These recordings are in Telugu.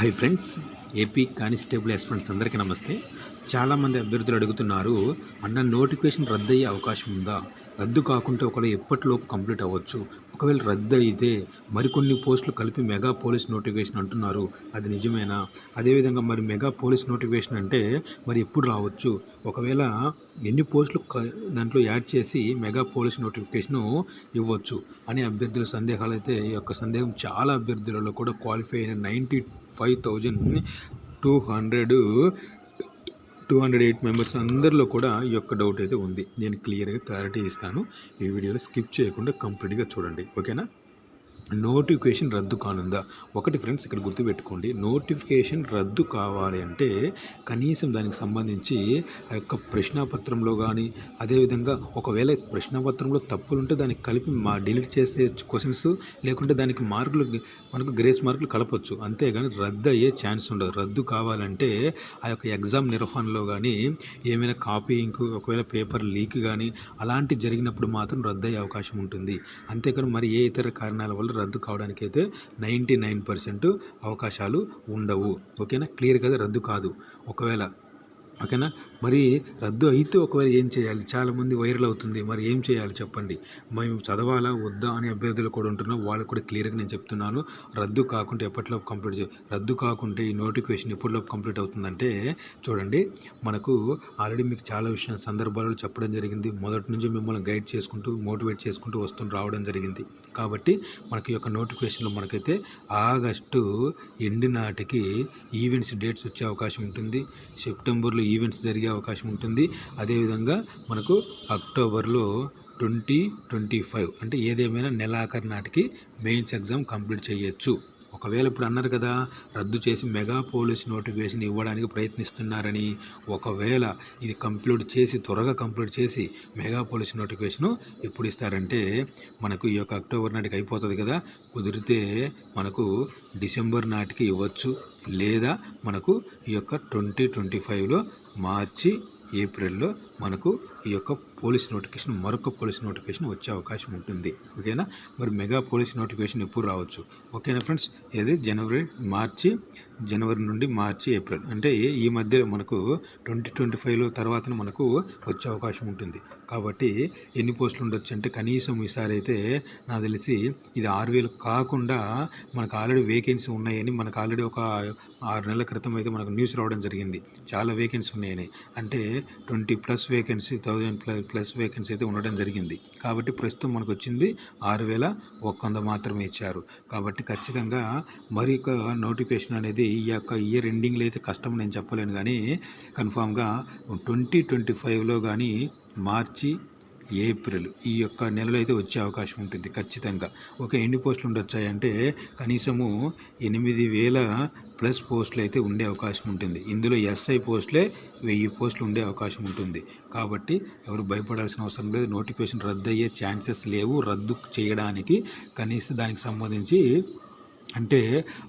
Hi friends AP constable aspirants అందరికీ నమస్తే. చాలామంది అభ్యర్థులు అడుగుతున్నారు అన్న నోటిఫికేషన్ రద్దు అయ్యే అవకాశం ఉందా? రద్దు కాకుండా ఒకవేళ ఎప్పటిలోపు కంప్లీట్ అవ్వచ్చు. ఒకవేళ రద్దు అయితే మరికొన్ని పోస్టులు కలిపి మెగా పోలీస్ నోటిఫికేషన్ అంటున్నారు. అది నిజమేనా? అదేవిధంగా మరి మెగా పోలీస్ నోటిఫికేషన్ అంటే మరి ఎప్పుడు రావచ్చు? ఒకవేళ ఎన్ని పోస్టులు దాంట్లో యాడ్ చేసి మెగా పోలీస్ నోటిఫికేషన్ ఇవ్వచ్చు? అనే అభ్యర్థుల సందేహాలు అయితే ఈ యొక్క సందేహం చాలా అభ్యర్థులలో కూడా క్వాలిఫై అయిన ninety five thousand two hundred two hundred eight members అందరిలో కూడా ఈ యొక్క డౌట్ అయితే ఉంది. నేను క్లియర్గా క్లారిటీ ఇస్తాను. ఈ వీడియోలో స్కిప్ చేయకుండా కంప్లీట్గా చూడండి. ఓకేనా? నోటిఫికేషన్ రద్దు కానుందా? ఒకటి ఫ్రెండ్స్ ఇక్కడ గుర్తుపెట్టుకోండి. నోటిఫికేషన్ రద్దు కావాలి అంటే కనీసం దానికి సంబంధించి ఆ యొక్క ప్రశ్నాపత్రంలో కానీ అదేవిధంగా ఒకవేళ ప్రశ్నాపత్రంలో తప్పులు ఉంటే దానికి కలిపి మా డిలీట్ చేసే క్వశ్చన్స్ లేకుంటే దానికి మార్కులు మనకు గ్రేస్ మార్కులు కలపొచ్చు. అంతేగాని రద్దు అయ్యే ఛాన్స్ ఉండదు. రద్దు కావాలంటే ఆ యొక్క ఎగ్జామ్ నిర్వహణలో కానీ ఏమైనా కాపీయింగ్ ఒకవేళ పేపర్ లీక్ కానీ అలాంటి జరిగినప్పుడు మాత్రం రద్దు అయ్యే అవకాశం ఉంటుంది. అంతేకాని మరి ఏ ఇతర కారణాల వల్ల రద్దు కావడానికి అయితే నైంటీ నైన్ పర్సెంట్ అవకాశాలు ఉండవు. ఓకేనా? క్లియర్ కదా రద్దు కాదు. ఒకవేళ ఓకేనా? మరి రద్దు అయితే ఒకవేళ ఏం చేయాలి? చాలామంది వైరల్ అవుతుంది. మరి ఏం చేయాలి చెప్పండి? మేము చదవాలా? వద్దా? అనే అభ్యర్థులు కూడా ఉంటున్నాం వాళ్ళకు కూడా క్లియర్గా నేను చెప్తున్నాను. రద్దు కాకుంటే ఎప్పటిలోపు కంప్లీట్ చే రద్దు కాకుంటే ఈ నోటిఫికేషన్ ఎప్పటిలోపు కంప్లీట్ అవుతుందంటే చూడండి మనకు ఆల్రెడీ మీకు చాలా విషయం సందర్భాలు చెప్పడం జరిగింది. మొదటి నుంచి మిమ్మల్ని గైడ్ చేసుకుంటూ మోటివేట్ చేసుకుంటూ వస్తూ రావడం జరిగింది. కాబట్టి మనకి యొక్క నోటిఫికేషన్లో మనకైతే ఆగస్టు ఎండి నాటికి ఈవెంట్స్ డేట్స్ వచ్చే అవకాశం ఉంటుంది. సెప్టెంబర్లో ఈవెంట్స్ జరిగే అవకాశం ఉంటుంది. అదేవిధంగా మనకు అక్టోబర్లో ట్వంటీ ట్వంటీ ఫైవ్ అంటే ఏదేమైనా నెలాఖరు నాటికి మెయిన్స్ ఎగ్జామ్ కంప్లీట్ చేయొచ్చు. ఒకవేళ ఇప్పుడు అన్నారు కదా రద్దు చేసి మెగా పోలీస్ నోటిఫికేషన్ ఇవ్వడానికి ప్రయత్నిస్తున్నారని ఒకవేళ ఇది కంప్లీట్ చేసి త్వరగా కంప్లీట్ చేసి మెగా పోలీస్ నోటిఫికేషన్ ఎప్పుడు ఇస్తారంటే మనకు ఈ యొక్క అక్టోబర్ నాటికి అయిపోతుంది కదా కుదిరితే మనకు డిసెంబర్ నాటికి ఇవ్వచ్చు. లేదా మనకు ఈ యొక్క ట్వంటీ ట్వంటీ ఫైవ్లో మార్చి ఏప్రిల్లో మనకు ఈ యొక్క పోలీస్ నోటిఫికేషన్ మరొక పోలీస్ నోటిఫికేషన్ వచ్చే అవకాశం ఉంటుంది. ఓకేనా? మరి మెగా పోలీస్ నోటిఫికేషన్ ఎప్పుడు రావచ్చు? ఓకేనా ఫ్రెండ్స్? ఇది జనవరి మార్చి జనవరి నుండి మార్చి ఏప్రిల్. అంటే ఈ మధ్యలో మనకు ట్వంటీ ట్వంటీ ఫైవ్లో తర్వాత మనకు వచ్చే అవకాశం ఉంటుంది. కాబట్టి ఎన్ని పోస్టులు ఉండొచ్చు అంటే కనీసం ఈసారి అయితే నాకు తెలిసి ఇది ఆరు వేలు కాకుండా మనకు ఆల్రెడీ వేకెన్సీ ఉన్నాయని మనకు ఆల్రెడీ ఒక ఆరు నెలల క్రితం అయితే మనకు న్యూస్ రావడం జరిగింది. చాలా వేకెన్సీ ఉన్నాయని. అంటే twenty plus vacancy thousand plus plus vacancy అయితే ఉండడం జరిగింది. కాబట్టి ప్రస్తుతం మనకు వచ్చింది ఆరు వేల ఒక్క వంద మాత్రమే ఇచ్చారు. కాబట్టి ఖచ్చితంగా మరి యొక్క నోటిఫికేషన్ అనేది ఈ యొక్క ఇయర్ ఎండింగ్లో అయితే కష్టం నేను చెప్పలేను. కానీ కన్ఫామ్గా ట్వంటీ ట్వంటీ ఫైవ్లో కానీ మార్చి ఏప్రిల్ ఈ యొక్క నెలలో అయితే వచ్చే అవకాశం ఉంటుంది ఖచ్చితంగా. ఒక ఎన్ని పోస్టులు ఉండొచ్చాయంటే కనీసము ఎనిమిది వేల ప్లస్ పోస్టులు అయితే ఉండే అవకాశం ఉంటుంది. ఇందులో ఎస్ఐ పోస్టులే వెయ్యి పోస్టులు ఉండే అవకాశం ఉంటుంది. కాబట్టి ఎవరు భయపడాల్సిన అవసరం లేదు. నోటిఫికేషన్ రద్దు అయ్యే ఛాన్సెస్ లేవు. రద్దు చేయడానికి కనీసం దానికి సంబంధించి అంటే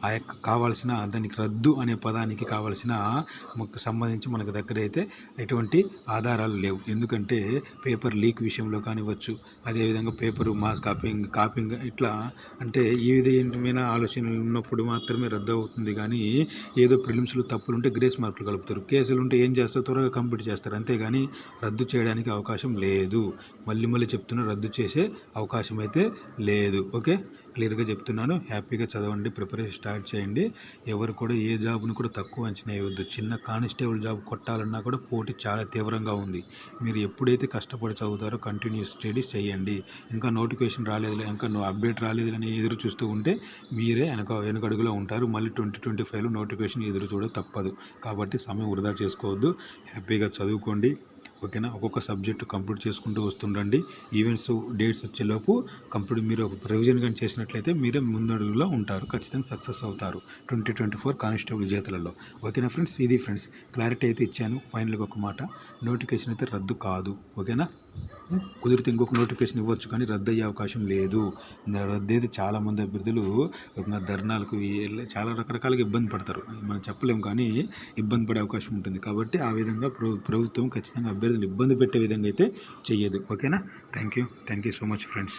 ఆ యొక్క కావాల్సిన దానికి రద్దు అనే పదానికి కావాల్సిన సంబంధించి మనకు దగ్గర అయితే ఎటువంటి ఆధారాలు లేవు. ఎందుకంటే పేపర్ లీక్ విషయంలో కానివ్వచ్చు అదేవిధంగా పేపర్ మాస్ కాపింగ్ కాపింగ్ ఇట్లా అంటే ఈ విధమైన ఆలోచనలు ఉన్నప్పుడు మాత్రమే రద్దు అవుతుంది. కానీ ఏదో ప్రిలిమ్స్లో తప్పులు ఉంటే గ్రేస్ మార్కులు కలుపుతారు. కేసులు ఉంటే ఏం చేస్తారు? త్వరగా కంప్లీట్ చేస్తారు. అంతేగాని రద్దు చేయడానికి అవకాశం లేదు. మళ్ళీ మళ్ళీ చెప్తున్నా రద్దు చేసే అవకాశం అయితే లేదు. ఓకే? క్లియర్గా చెప్తున్నాను. హ్యాపీగా చదవండి ప్రిపరేషన్ స్టార్ట్ చేయండి. ఎవరు కూడా ఏ జాబ్ను కూడా తక్కువ అంచనా వేయవద్దు. చిన్న కానిస్టేబుల్ జాబ్ కొట్టాలన్నా కూడా పోటీ చాలా తీవ్రంగా ఉంది. మీరు ఎప్పుడైతే కష్టపడి చదువుతారో కంటిన్యూస్ స్టడీస్ చేయండి. ఇంకా నోటిఫికేషన్ రాలేదులే ఇంకా నో అప్డేట్ రాలేదు అని ఎదురు చూస్తూ ఉంటే మీరే వెనక వెనుకడుగులో ఉంటారు. మళ్ళీ ట్వంటీ ట్వంటీ ఫైవ్లో నోటిఫికేషన్ ఎదురు చూడ తప్పదు. కాబట్టి సమయం వృధా చేసుకోవద్దు. హ్యాపీగా చదువుకోండి. ఓకేనా? ఒక్కొక్క సబ్జెక్టు కంప్లీట్ చేసుకుంటూ వస్తుండండి. ఈవెంట్స్ డేట్స్ వచ్చేలోపు కంప్లీట్ మీరు ఒక ప్రొవిజన్ కానీ చేసినట్లయితే మీరే ముందడుగులో ఉంటారు. ఖచ్చితంగా సక్సెస్ అవుతారు ట్వంటీ ట్వంటీ ఫోర్ కానిస్టేబుల్ జీతాలలో. ఓకేనా ఫ్రెండ్స్? ఇది ఫ్రెండ్స్ క్లారిటీ అయితే ఇచ్చాను. ఫైనల్గా ఒక మాట నోటిఫికేషన్ అయితే రద్దు కాదు. ఓకేనా? కుదిరితే ఇంకొక నోటిఫికేషన్ ఇవ్వచ్చు కానీ రద్దు అయ్యే అవకాశం లేదు. రద్దు అయితే చాలామంది అభ్యర్థులు ధర్నాలకు చాలా రకరకాలుగా ఇబ్బంది పడతారు. మనం చెప్పలేము కానీ ఇబ్బంది పడే అవకాశం ఉంటుంది. కాబట్టి ఆ విధంగా ప్రభుత్వం ఖచ్చితంగా అభ్యర్థులు ఇబ్బంది పెట్టే విధంగా అయితే చెయ్యదు. ఓకేనా? Thank you thank you so much friends